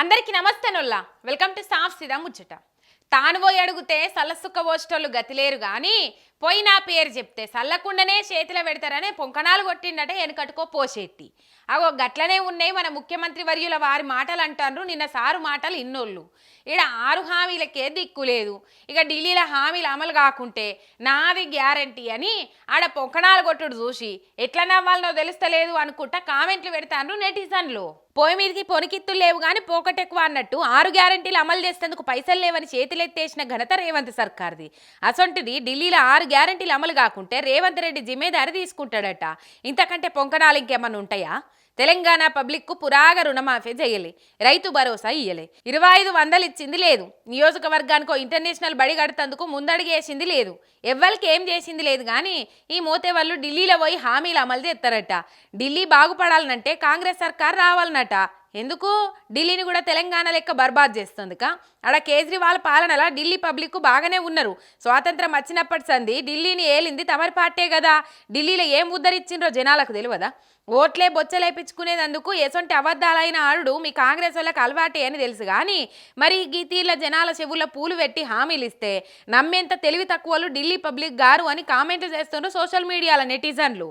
నమస్తేనోళ్ళ welcome to సాఫ్ సిదా ముచ్చట. తాను పోయి అడిగితే సల్లసుక్క పోస్టోళ్ళు గతిలేరు కానీ పోయి నా పేరు చెప్తే సల్లకుండానే చేతిలో పెడతారనే పొంకణాలు కొట్టిండట వెనకట్టుకో పోసేట్టి అగో గట్లనే ఉన్నాయి మన ముఖ్యమంత్రి వర్యుల వారి మాటలు అంటారు నిన్న సారు మాటలు ఇన్నోళ్ళు. ఈడ ఆరు హామీలకే దిక్కు లేదు. ఇక ఢిల్లీలో హామీలు అమలు కాకుంటే నాది గ్యారంటీ అని ఆడ పొంకణాలు కొట్టుడు చూసి ఎట్లా నవ్వాలనో తెలుస్తలేదు అనుకుంటా కామెంట్లు పెడతాను నెటిజన్లు. పోయి మీదకి పొనికిత్తులు లేవు కానీ పోకటెక్కువ అన్నట్టు ఆరు గ్యారంటీలు అమలు చేసేందుకు పైసలు లేవని చేతులెత్తేసిన ఘనత రేవంత్ సర్కార్ది. అసొంటిది ఢిల్లీలో ఆరు గ్యారంటీలు అమలు కాకుంటే రేవంత్ రెడ్డి జిమ్మేదారి తీసుకుంటాడట. ఇంతకంటే పొంకణాలు ఇంకేమన్నా ఉంటాయా? తెలంగాణ పబ్లిక్కు పురాగ రుణమాఫీ చేయలే రైతు భరోసా ఇయ్యలే. ఇరవై ఐదు వందలు ఇచ్చింది లేదు. నియోజకవర్గానికో ఇంటర్నేషనల్ బడి కడుతందుకు ముందడిగేసింది లేదు. ఎవ్వరికి ఏం చేసింది లేదు కానీ ఈ మోతే వాళ్ళు ఢిల్లీలో పోయి హామీలు అమలు చేస్తారట ఢిల్లీ బాగుపడాలనంటే కాంగ్రెస్ సర్కార్ రావాలనట. ఎందుకు? ఢిల్లీని కూడా తెలంగాణ లెక్క బర్బాద్ చేస్తుందిక. ఆడ కేజ్రీవాల్ పాలనలా ఢిల్లీ పబ్లిక్ బాగానే ఉన్నారు. స్వాతంత్రం వచ్చినప్పటి సంది ఢిల్లీని ఏలింది తమరి పార్టీ కదా ఢిల్లీలో ఏం ఉద్ధరించిండ్రో జనాలకు తెలియదా ఓట్లే బొచ్చలేపించుకునేందుకు ఎసొంటి అబద్ధాలైన ఆరుడు మీ కాంగ్రెస్ వాళ్ళకి అలవాటే అని తెలుసు. కానీ మరి ఈ తీర్ల జనాల చెవుల పూలు పెట్టి హామీలు ఇస్తే నమ్మేంత తెలివి తక్కువలు ఢిల్లీ పబ్లిక్ గారు అని కామెంట్లు చేస్తుండ్రు సోషల్ మీడియాల నెటిజన్లు.